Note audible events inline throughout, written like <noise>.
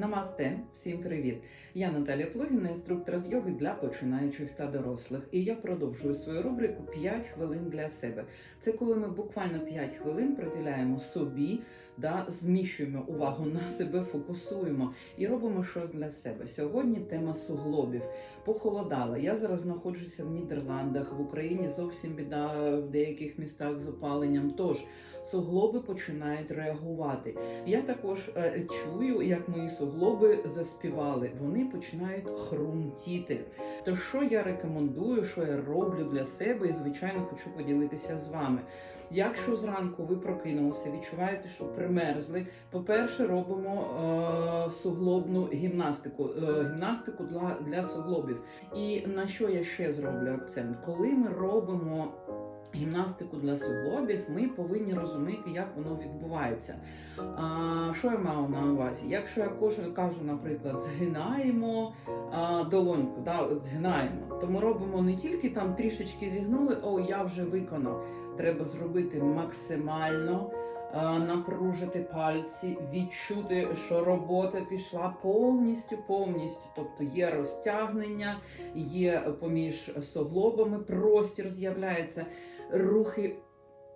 Намасте, всім привіт! Я Наталя Плогіна, інструктор з йоги для починаючих та дорослих. І я продовжую свою рубрику «5 хвилин для себе. Це коли ми буквально 5 хвилин приділяємо собі, да, зміщуємо увагу на себе, фокусуємо і робимо щось для себе. Сьогодні тема суглобів. Похолодало. Я зараз знаходжуся в Нідерландах, в Україні зовсім біда в деяких містах з опаленням. Тож суглоби починають реагувати. Я також е, чую, як мої суглоби заспівали. Вони починають хрумтіти. То що я рекомендую, що я роблю для себе, і звичайно хочу поділитися з вами. Якщо зранку ви прокинулися, відчуваєте, що примерзли, по-перше, робимо е, суглобну гімнастику, е, гімнастику для, для суглобів. І на що я ще зроблю акцент? Коли ми робимо гімнастику для суглобів, ми повинні розуміти, як воно відбувається. А, що я маю на увазі? Якщо я кожен кажу, наприклад, згинаємо а, долоньку, да, от згинаємо, то ми робимо не тільки там трішечки зігнули, о, я вже виконав. Треба зробити максимально. Напружити пальці, відчути, що робота пішла повністю, повністю. Тобто є розтягнення, є поміж суглобами, простір з'являється, рухи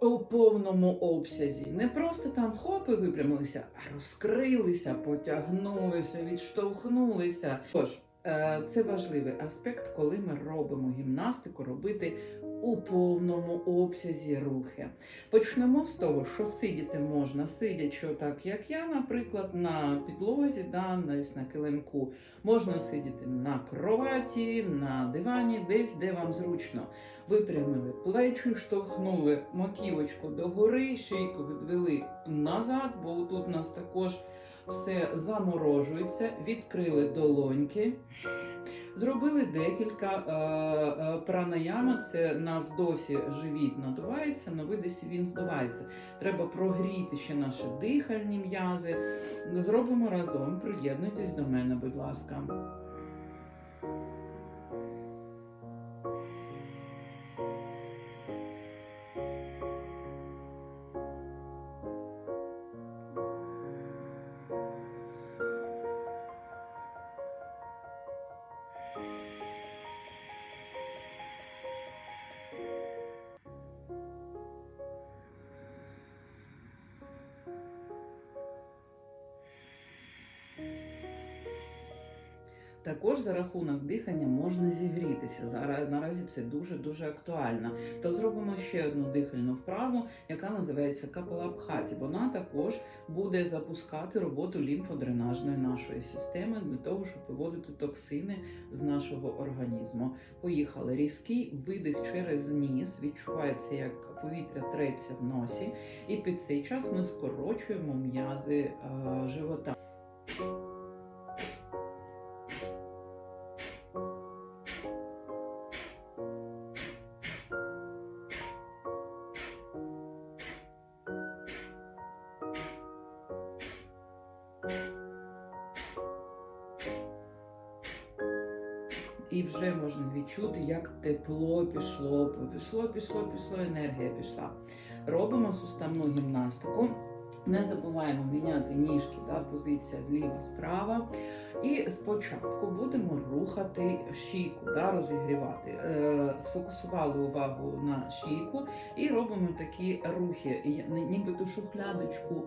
у повному обсязі. Не просто там хоп і випрямилися, а розкрилися, потягнулися, відштовхнулися. Тож, е, це важливий аспект, коли ми робимо гімнастику, робити у повному обсязі рухи. Почнемо з того, що сидіти можна, сидячи так, як я, наприклад, на підлозі, да, десь на килимку. Можна сидіти на кроваті, на дивані, десь де вам зручно. Випрямили плечі, штовхнули маківочку догори, шийку відвели назад, бо тут у нас також все заморожується, відкрили долоньки. Зробили декілька е, е, пранаяма, це на вдосі живіт надувається, на видосі він здувається. Треба прогріти ще наші дихальні м'язи. Зробимо разом, приєднуйтесь до мене, будь ласка. Також за рахунок дихання можна зігрітися. Зараз наразі це дуже дуже актуально. То зробимо ще одну дихальну вправу, яка називається капалабхаті. Вона також буде запускати роботу лімфодренажної нашої системи для того, щоб виводити токсини з нашого організму. Поїхали. Різкий видих через ніс. Відчувається, як повітря треться в носі, і під цей час ми скорочуємо м'язи е, живота. І вже можна відчути, як тепло пішло, пішло, пішло, пішло, енергія пішла. Робимо суставну гімнастику. Не забуваємо міняти ніжки, да, позиція зліва, справа. І спочатку будемо рухати шийку, да, розігрівати. Е, сфокусували увагу на шийку і робимо такі рухи, ніби ту шухлядочку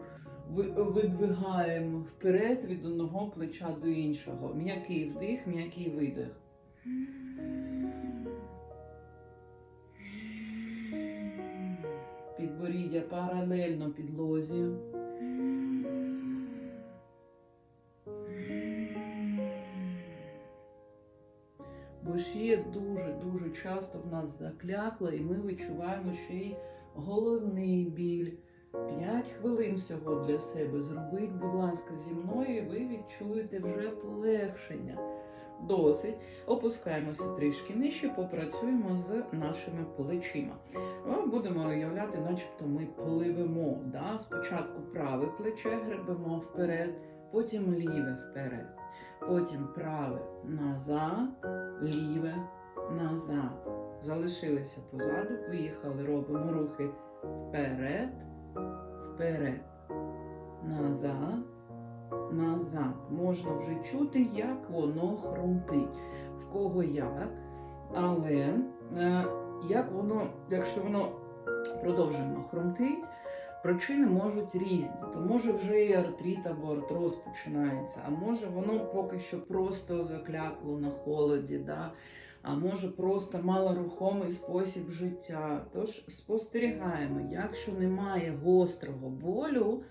видвигаємо вперед від одного плеча до іншого. М'який вдих, м'який видих. Підборіддя паралельно підлозі. Бо шия дуже-дуже часто в нас заклякла, і ми відчуваємо ще й головний біль. П'ять хвилин всього для себе. Зробіть, будь ласка, зі мною, і ви відчуєте вже полегшення. Досить. Опускаємося трішки нижче, попрацюємо з нашими плечима. Ми будемо уявляти, начебто ми пливемо. Да? Спочатку праве плече гребемо вперед, потім ліве вперед, потім праве назад, ліве назад. Залишилися позаду, поїхали, робимо рухи вперед, вперед, назад, назад. Можна вже чути, як воно хрумтить, в кого як. Але е, як воно, якщо воно продовжено хрумтить, причини можуть різні. То може вже і артрит або артроз починається, а може воно поки що просто заклякло на холоді. Да? А може просто малорухомий спосіб життя. Тож спостерігаємо, якщо немає гострого болю,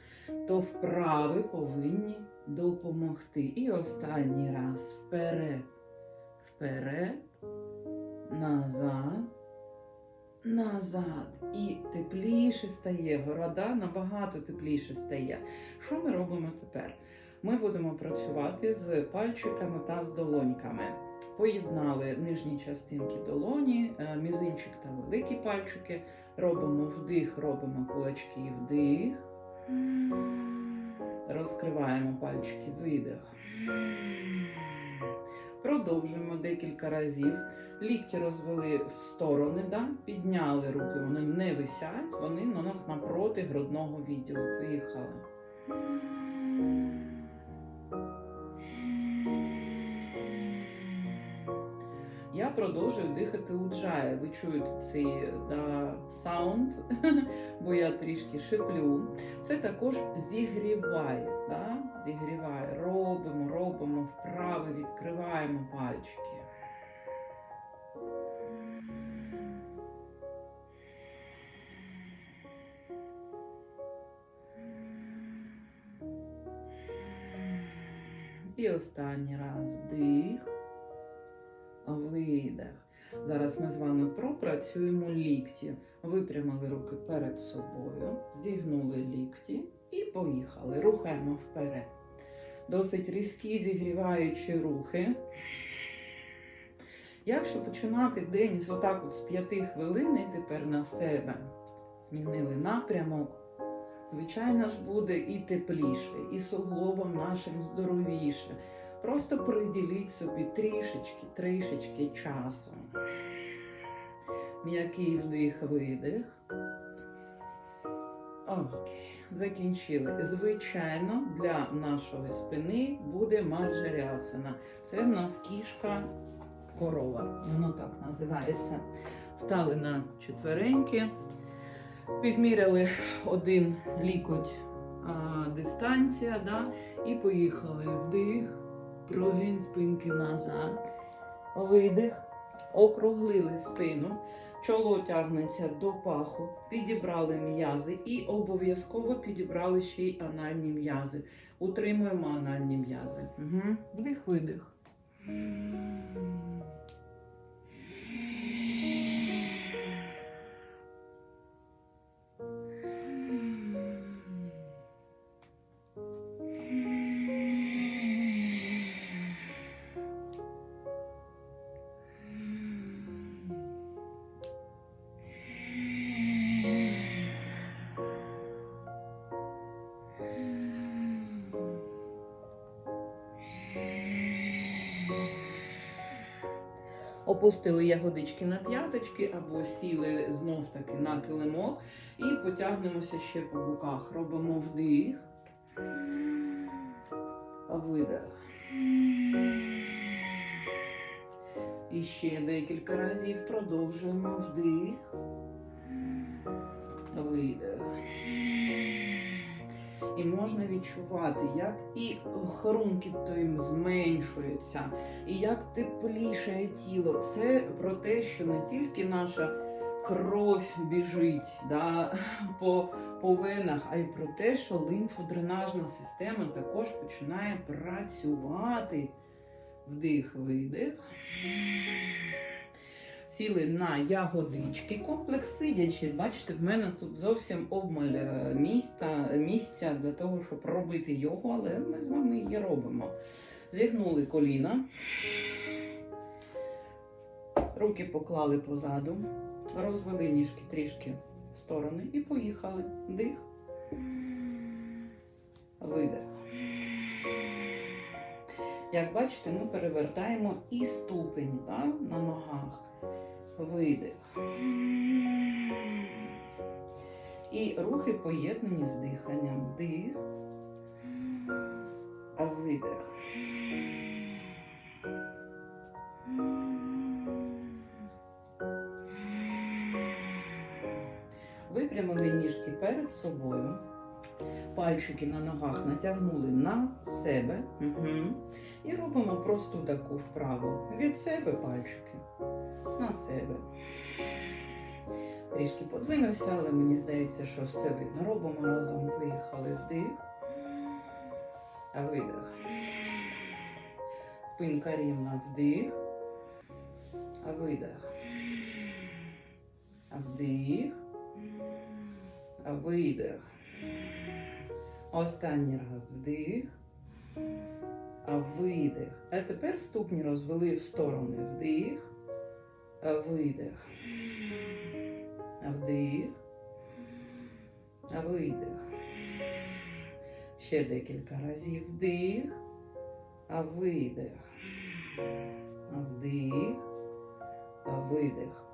то вправи повинні допомогти. І останній раз вперед, вперед, назад, назад. І тепліше стає, города набагато тепліше стає. Що ми робимо тепер? Ми будемо працювати з пальчиками та з долоньками. Поєднали нижні частинки долоні, е, мізинчик та великі пальчики. Робимо вдих, робимо кулачки, вдих. Розкриваємо пальчики, видих. Продовжуємо декілька разів. Лікті розвели в сторони, да? підняли руки, вони не висять, вони у нас напроти грудного відділу. Поїхали. Продовжую дихати у джая. Ви чуєте цей да, саунд, <laughs> бо я трішки шиплю. Це також зігріває. Да? Зігріває. Робимо, робимо вправи, відкриваємо пальчики. І останній раз вдих, видих. Зараз ми з вами пропрацюємо лікті. Випрямили руки перед собою, зігнули лікті і поїхали. Рухаємо вперед. Досить різкі зігріваючі рухи. Якщо починати день з отак от з 5 хвилин тепер на себе змінили напрямок, звичайно ж буде і тепліше, і суглобам нашим здоровіше. Просто приділіть собі трішечки, трішечки часу. М'який вдих, видих. Окей, закінчили. Звичайно, для нашої спини буде маджарясана. Це в нас кішка корова. Воно так називається. Стали на четвереньки, відміряли один лікоть а, дистанція, да, і поїхали. Вдих, прогин спинки назад, видих, округлили спину. Чоло тягнеться до паху, підібрали м'язи і обов'язково підібрали ще й анальні м'язи. Утримуємо анальні м'язи. Угу. Вдих, видих. Опустили ягодички на п'яточки або сіли знов таки на килимок і потягнемося ще по боках. Робимо вдих, видих. І ще декілька разів продовжуємо вдих, видих. І можна відчувати, як і хрумкіт той зменшується, і як тепліше тіло. Це про те, що не тільки наша кров біжить да, <laughs> по, по венах, а й про те, що лимфодренажна система також починає працювати. Вдих, видих. Сіли на ягодички. Комплекс сидячи. Бачите, в мене тут зовсім обмаль е, місця, місця для того, щоб робити його, але ми з вами її робимо. Зігнули коліна, руки поклали позаду, розвели ніжки трішки в сторони і поїхали. Дих, видих. Як бачите, ми перевертаємо і ступень да, на ногах. Видих. І рухи поєднані з диханням. Дих. видих. Випрямили ніжки перед собою. Пальчики на ногах натягнули на себе. Угу. І робимо просто таку вправу. Від себе пальчики на себе. Трішки подвинувся, але мені здається, що все видно. Робимо разом. Поїхали вдих. А видих. Спинка рівна вдих. А видих. Вдих. А видих. Останній раз вдих. Видих. А тепер ступні розвели в сторони. Вдих. Видих. Вдих. Видих. Ще декілька разів вдих. А видих. Вдих. Видих.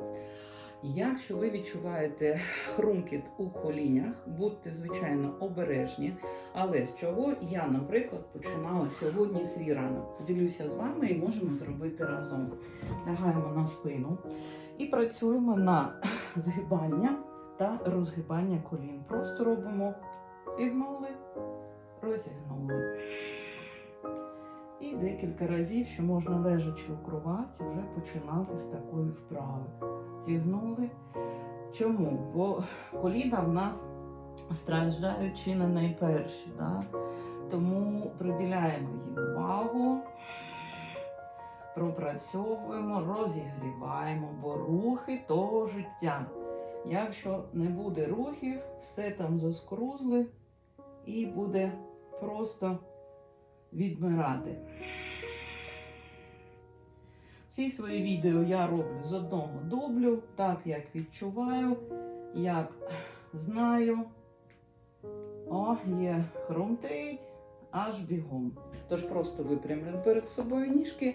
Якщо ви відчуваєте хрумкіт у колінях, будьте звичайно обережні. Але з чого я, наприклад, починала сьогодні свій ранок. Поділюся з вами і можемо зробити разом. Лягаємо на спину і працюємо на <laughs> згибання та розгибання колін. Просто робимо зігнули, розігнули. Декілька разів, що можна лежачи у кроваті, вже починати з такої вправи. Зігнули. Чому? Бо коліна в нас страждають чи не найперші. Да? Тому приділяємо їм увагу, пропрацьовуємо, розігріваємо, бо рухи то життя. Якщо не буде рухів, все там заскрузли і буде просто відмирати. Всі свої відео я роблю з одного дублю, так як відчуваю, як знаю. О, є хрумтить, аж бігом. Тож просто випрямили перед собою ніжки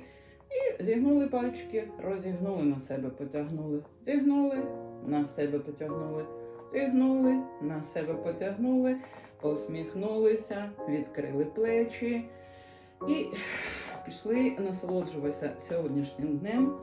і зігнули пальчики, розігнули на себе, потягнули, зігнули, на себе потягнули, зігнули, на себе потягнули, посміхнулися, відкрили плечі і пішли насолоджуватися сьогоднішнім днем.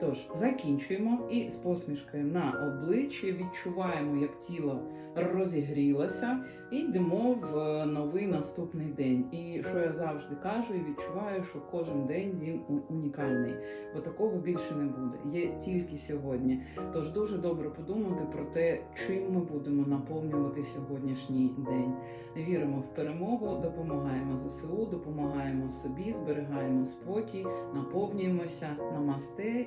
Тож закінчуємо і з посмішкою на обличчі відчуваємо, як тіло розігрілося, і йдемо в новий наступний день. І що я завжди кажу і відчуваю, що кожен день він унікальний, бо такого більше не буде. Є тільки сьогодні. Тож дуже добре подумати про те, чим ми будемо наповнювати сьогоднішній день. Віримо в перемогу, допомагаємо ЗСУ, допомагаємо собі, зберігаємо спокій, наповнюємося, намасте